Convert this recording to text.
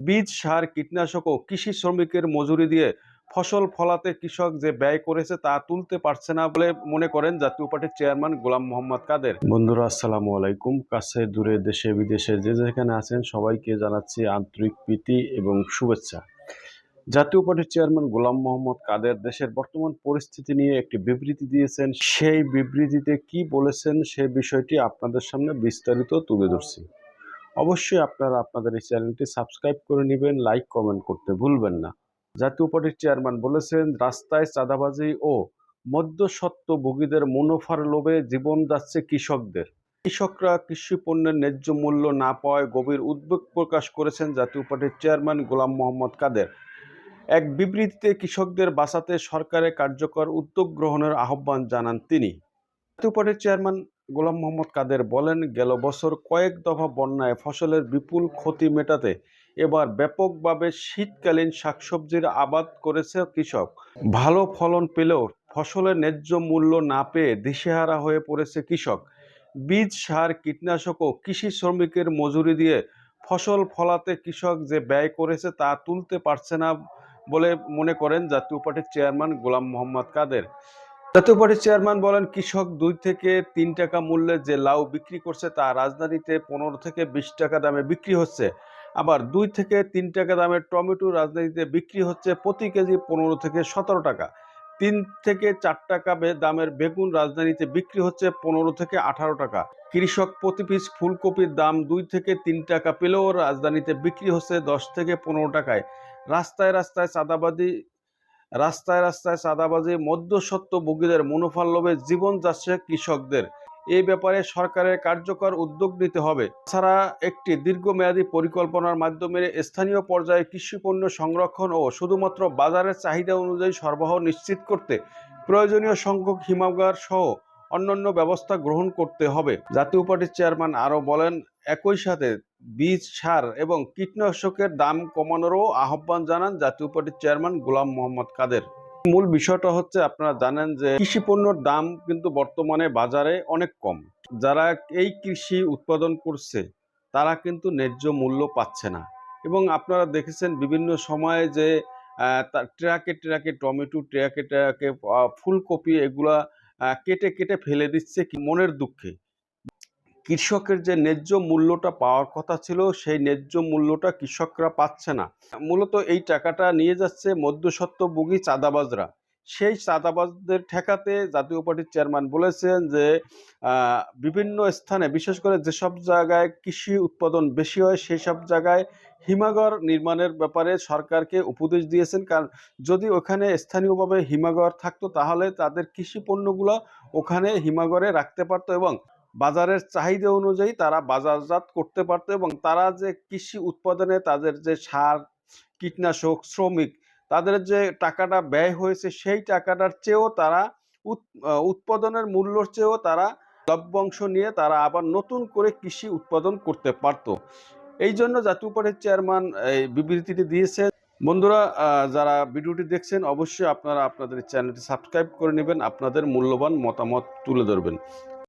বীজ, সার, কীটনাশক ও কৃষি শ্রমিকের মজুরি দিয়ে ফসল ফলাতে কৃষক যে ব্যয় করেছে তা তুলতে পারছে না বলে মনে করেন জাতীয় পার্টির চেয়ারম্যান গোলাম মোহাম্মদ কাদের। বন্ধুরা, আসসালামু আলাইকুম। কাছে দূরে দেশে, বিদেশে যে যেখানে আছেন সবাইকে জানাচ্ছি আন্তরিক প্রীতি এবং শুভেচ্ছা। জাতীয় পার্টির চেয়ারম্যান গোলাম মোহাম্মদ কাদের দেশের বর্তমান পরিস্থিতি নিয়ে একটি বিবৃতি দিয়েছেন। সেই বিবৃতিতে কি বলেছেন সে বিষয়টি আপনাদের সামনে বিস্তারিত তুলে ধরছি। অবশ্যই আপনারা আপনাদের এই চ্যানেলটি সাবস্ক্রাইব করে নেবেন, লাইক, কমেন্ট করতে ভুলবেন না। জাতীয় পার্টির চেয়ারম্যান বলেছেন, রাস্তায় চাঁদাবাজি ও মধ্যস্বত্বভোগীদের মুনাফার লোভে জীবন যাচ্ছে কৃষকদের। কৃষকরা কৃষি পণ্যের ন্যায্য মূল্য না পাওয়ায় গভীর উদ্বেগ প্রকাশ করেছেন জাতীয় পার্টির চেয়ারম্যান গোলাম মোহাম্মদ কাদের। এক বিবৃতিতে কৃষকদের বাঁচাতে সরকারের কার্যকর উদ্যোগ গ্রহণের আহ্বান জানান তিনি। জাতীয় পার্টির চেয়ারম্যান গোলাম মোহাম্মদ কাদের বলেন, গেল বছর কয়েক দফা বন্যায় ফসলের বিপুল ক্ষতি মেটাতে এবার ব্যাপকভাবে শীতকালীন শাকসবজির আবাদ করেছে কৃষক। ভালো ফলন পেলেও ফসলের ন্যায্য মূল্য না পেয়ে দিশেহারা হয়ে পড়েছে কৃষক। বীজ, সার, কীটনাশক ও কৃষি শ্রমিকের মজুরি দিয়ে ফসল ফলাতে কৃষক যে ব্যয় করেছে তা তুলতে পারছে না বলে মনে করেন জাতীয় পার্টির চেয়ারম্যান গোলাম মোহাম্মদ কাদের। জাতীয় চেয়ারম্যান বলেন, কৃষক দুই থেকে তিন টাকা মূল্যে যে লাউ বিক্রি করছে তা রাজধানীতে পনেরো থেকে বিশ টাকা দামে বিক্রি হচ্ছে। আবার দুই থেকে তিন টাকা দামের টমেটো রাজধানীতে বিক্রি হচ্ছে প্রতি কেজি পনেরো থেকে সতেরো টাকা। তিন থেকে চার টাকা দামের বেগুন রাজধানীতে বিক্রি হচ্ছে পনেরো থেকে আঠারো টাকা। কৃষক প্রতি পিস ফুলকপির দাম দুই থেকে তিন টাকা পেলেও রাজধানীতে বিক্রি হচ্ছে দশ থেকে পনেরো টাকায়। রাস্তায় রাস্তায় চাঁদাবাজি রাস্তায় রাস্তায় চাঁদাবাজি মধ্যস্বত্বভোগীদের মুনাফার লোভে জীবন যাচ্ছে কৃষকদের। এই ব্যাপারে সরকারের কার্যকর উদ্যোগ নিতে হবে। ছাড়া একটি দীর্ঘমেয়াদী পরিকল্পনার মাধ্যমে স্থানীয় পর্যায়ে কৃষি পণ্য সংরক্ষণ ও শুধুমাত্র বাজারের চাহিদা অনুযায়ী সরবরাহ নিশ্চিত করতে প্রয়োজনীয় সংখ্যক হিমাগার সহ অন্যান্য ব্যবস্থা গ্রহণ করতে হবে। জাতীয় পার্টির চেয়ারম্যান আরও বলেন, একই সাথে বীজ, সার এবং কীটনাশকের দাম কমানোরও আহ্বান জানান জাতীয় পার্টির চেয়ারম্যান গোলাম মোহাম্মদ কাদের। মূল বিষয়টা হচ্ছে আপনারা জানেন যে কৃষি পণ্যের দাম কিন্তু বর্তমানে বাজারে অনেক কম। যারা এই কৃষি উৎপাদন করছে, তারা কিন্তু ন্যায্য মূল্য পাচ্ছে না। এবং আপনারা দেখেছেন বিভিন্ন সময়ে যে ট্রাকে ট্রাকে টমেটো, ট্রাকে ট্রাকে ফুলকপি এগুলা কেটে কেটে ফেলে দিচ্ছে মনের দুঃখে। কৃষকের যে ন্যায্য মূল্যটা পাওয়ার কথা ছিল, সেই ন্যায্য মূল্যটা কৃষকরা পাচ্ছে না। মূলত এই টাকাটা নিয়ে যাচ্ছে মধ্যস্বত্বভোগী চাঁদাবাজরা। সেই চাঁদাবাজদের ঠেকাতে জাতীয় পার্টির চেয়ারম্যান বলেছেন যে বিভিন্ন স্থানে, বিশেষ করে যেসব জায়গায় কৃষি উৎপাদন বেশি হয় সেই সব জায়গায় হিমাগর নির্মাণের ব্যাপারে সরকারকে উপদেশ দিয়েছেন। কারণ যদি ওখানে স্থানীয়ভাবে হিমাগর থাকতো, তাহলে তাদের কৃষি পণ্যগুলো ওখানে হিমাগরে রাখতে পারতো এবং বাজারের চাহিদা অনুযায়ী তারা বাজারজাত করতে পারতো এবং তারা যে কৃষি উৎপাদনে তাদের যে সার, কীটনাশক, শ্রমিক, তাদের যে টাকাটা ব্যয় হয়েছে সেই টাকাটার চেয়েও তারা উৎ- উৎপাদনের মূল্যর চেয়েও তারা লভ্যাংশ নিয়ে তারা আবার নতুন করে কৃষি উৎপাদন করতে পারতো। এই জন্য জাতীয় পার্টির চেয়ারম্যান এই বিবৃতিটি দিয়েছেন বন্ধুরা যারা ভিডিওটি দেখছেন, অবশ্যই আপনারা আপনাদের চ্যানেলটি সাবস্ক্রাইব করে নেবেন। আপনাদের মূল্যবান মতামত তুলে ধরবেন।